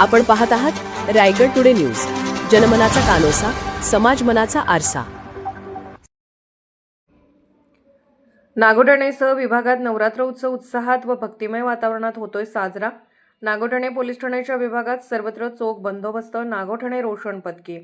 आपण पाहत आहात रायगड टुडे न्यूज. जनमनाचा कानोसा समाज मनाचा आरसा. नागोठणेसह विभागात नवरात्र उत्सव उत्साहात व भक्तिमय वातावरणात होतोय साजरा. नागोठणे पोलीस ठाण्याच्या विभागात सर्वत्र चोख बंदोबस्त नागोठणे रोषण पदकी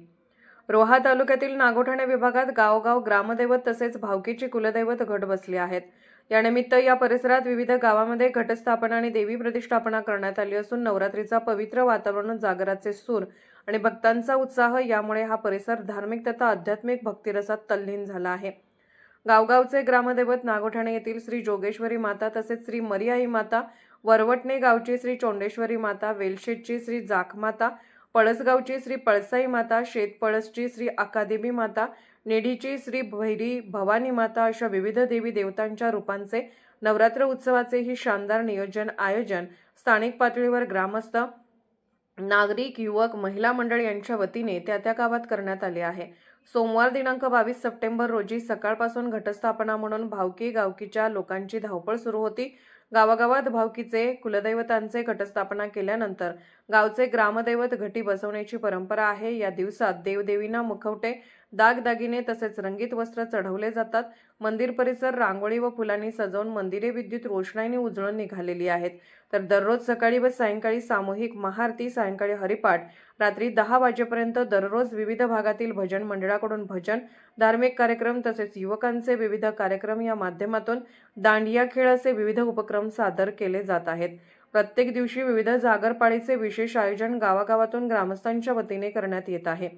रोहा तालुक्यातील नागोठणे विभागात गावोगाव ग्रामदैवत तसेच भावकीची कुलदैवत घट बसली आहेत. यानिमित्त या परिसरात विविध गावामध्ये घटस्थापना आणि देवी प्रतिष्ठापना करण्यात आली असून नवरात्रीचा पवित्र वातावरण जागराचे सूर आणि भक्तांचा उत्साह यामुळे हा परिसर धार्मिक तथा आध्यात्मिक भक्तिरसात तल्लीन झाला आहे. गावगावचे ग्रामदैवत नागोठाणे येथील श्री जोगेश्वरी माता तसेच श्री मरियाई माता वरवटणे गावची श्री चोंडेश्वरी माता वेलशेटची श्री जाखमाता पळसगावची श्री पळसाई माता शेतपळसची श्री अकादेमी माता नेढीची श्री भैरी भवानी माता अशा विविध देवी देवतांच्या रूपांचे नवरात्र उत्सवाचे ही शानदार नियोजन आयोजन स्थानिक पातळीवर ग्रामस्थ नागरिक युवक महिला मंडळ यांच्या वतीने त्या त्या गावात करण्यात आले आहे. सोमवार दिनांक बावीस सप्टेंबर रोजी सकाळपासून घटस्थापना म्हणून भावकी गावकीच्या लोकांची धावपळ सुरू होती. गावागावात भावकीचे कुलदैवतांचे घटस्थापना केल्यानंतर गावचे ग्रामदैवत घटी बसवण्याची परंपरा आहे. या दिवसात देवदेवींना मुखवटे दागदागिने तसेच रंगीत वस्त्र चढवले जातात. मंदिर परिसर रांगोळी व फुलांनी सजवून मंदिरे विद्युत रोषणाईने उजळून निघालेली आहेत. तर दररोज सकाळी व सायंकाळी सामूहिक महाआरती सायंकाळी हरिपाठ रात्री दहा वाजेपर्यंत दररोज विविध भागातील भजन मंडळाकडून भजन धार्मिक कार्यक्रम तसेच युवकांचे विविध कार्यक्रम या माध्यमातून दांडिया खेळ असे विविध उपक्रम सादर केले जात आहेत. प्रत्येक दिवशी विविध जागरपाळीचे विशेष आयोजन गावागावातून ग्रामस्थांच्या वतीने करण्यात येत आहे.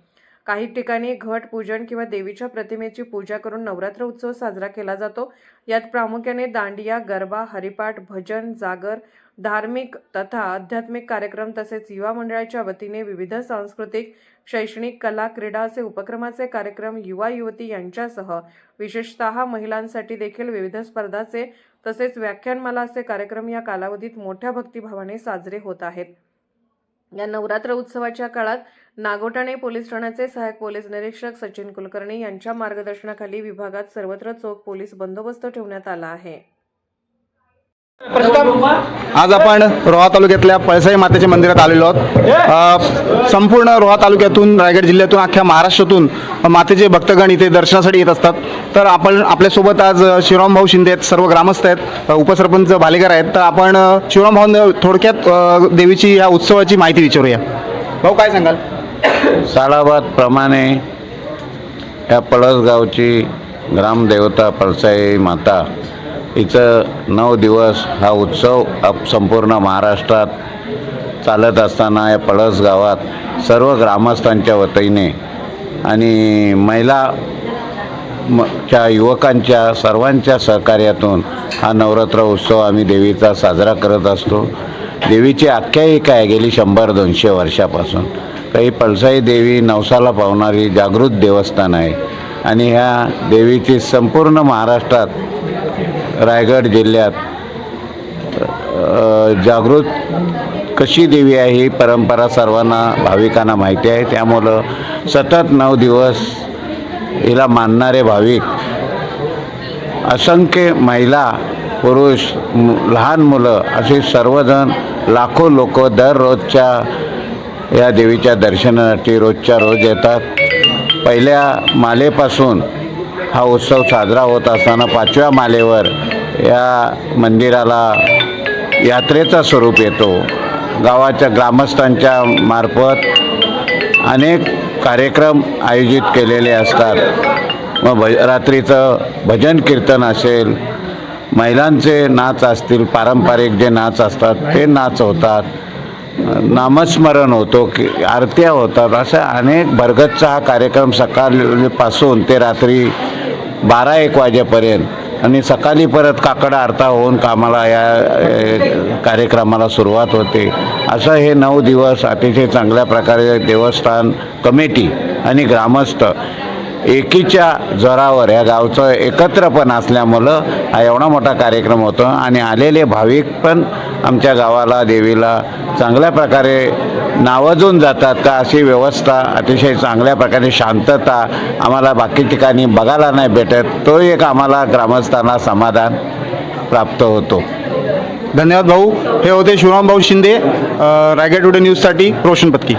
काही ठिकाणी घट पूजन किंवा देवीच्या प्रतिमेची पूजा करून नवरात्र उत्सव साजरा केला जातो. यात प्रामुख्याने दांडिया गरबा हरिपाठ भजन जागर धार्मिक तथा आध्यात्मिक कार्यक्रम तसेच युवा मंडळाच्या वतीने विविध सांस्कृतिक शैक्षणिक कला क्रीडा असे उपक्रमाचे कार्यक्रम युवा युवती यांच्यासह विशेषतः महिलांसाठी देखील विविध स्पर्धाचे तसेच व्याख्यानमाला असे कार्यक्रम या कालावधीत मोठ्या भक्तिभावाने साजरे होत आहेत. या नवरात्र उत्सवाच्या काळात नागोटाणे पोलीस ठाण्याचे सहाय्यक पोलीस निरीक्षक सचिन कुलकर्णी यांच्या मार्गदर्शनाखाली विभागात सर्वत्र चोख पोलीस बंदोबस्त ठेवण्यात आला आहे. आज आपण रोहा तालुक्यातल्या पळसाई मातेच्या मंदिरात आलेलो आहोत. संपूर्ण रोहा तालुक्यातून रायगड जिल्ह्यातून अख्ख्या महाराष्ट्रातून मातेचे भक्तगण इथे दर्शनासाठी येत असतात. तर आपण आपल्यासोबत आज शिवराम भाऊ शिंदे आहेत सर्व ग्रामस्थ आहेत उपसरपंच बालेकर आहेत. तर आपण शिवराम भाऊ थोडक्यात देवीची या उत्सवाची माहिती विचारूया. भाऊ काय सांगाल? सालाबादप्रमाणे या पळसगावची ग्रामदेवता पळसाई माता हिचं नऊ दिवस हा उत्सव अप संपूर्ण महाराष्ट्रात चालत असताना या पळस गावात सर्व ग्रामस्थांच्या वतीने आणि महिला म च्या युवकांच्या सर्वांच्या सहकार्यातून हा नवरात्र उत्सव आम्ही देवीचा साजरा करत असतो. देवीची आख्यायिका आहे गेली शंभर दोनशे वर्षापासून. काही पळसाई देवी नवसाला पावणारी जागृत देवस्थान आहे. आणि ह्या देवीची संपूर्ण महाराष्ट्रात रायगड जिल्ह्यात जागृत कशी देवी आहे ही परंपरा सर्वांना भाविकांना माहिती आहे. त्यामुळं सतत नऊ दिवस हिला मानणारे भाविक असंख्य महिला पुरुष मु- लहान मुलं असे सर्वजण लाखो लोक दररोजच्या या देवीच्या दर्शनासाठी रोजच्या रोज येतात. पहिल्या मालेपासून हा उत्सव साजरा होत असताना पाचव्या मालेवर या मंदिराला यात्रेचा स्वरूप येतो. गावाच्या ग्रामस्थांच्या मार्फत अनेक कार्यक्रम आयोजित केलेले असतात. मग भ रात्रीचं भजन कीर्तन असेल महिलांचे नाच असतील पारंपरिक जे नाच असतात ते नाच होतात. नामस्मरण होतो की आरत्या होतात अशा अनेक भरगतचा हा कार्यक्रम सकाळपासून ते रात्री बारा एक वाजेपर्यंत. आणि सकाळी परत काकड आरता होऊन कामाला या कार्यक्रमाला सुरुवात होते. असं हे नऊ दिवस अतिशय चांगल्या प्रकारे देवस्थान कमिटी आणि ग्रामस्थ एकीच्या जोरावर या गावचं एकत्रपण असल्यामुळं हा एवढा मोठा कार्यक्रम होतो. आणि आलेले भाविक पण आमच्या गावाला देवीला चांगल्या प्रकारे नावाजून जातात का अशी व्यवस्था अतिशय चांगल्या प्रकारे शांतता आम्हाला बाकी ठिकाणी बघायला नाही भेटत. तो एक आम्हाला ग्रामस्थांना समाधान प्राप्त होतो. धन्यवाद भाऊ. हे होते शिवराम भाऊ शिंदे रायगड टुडे न्यूजसाठी रोशन पत्की.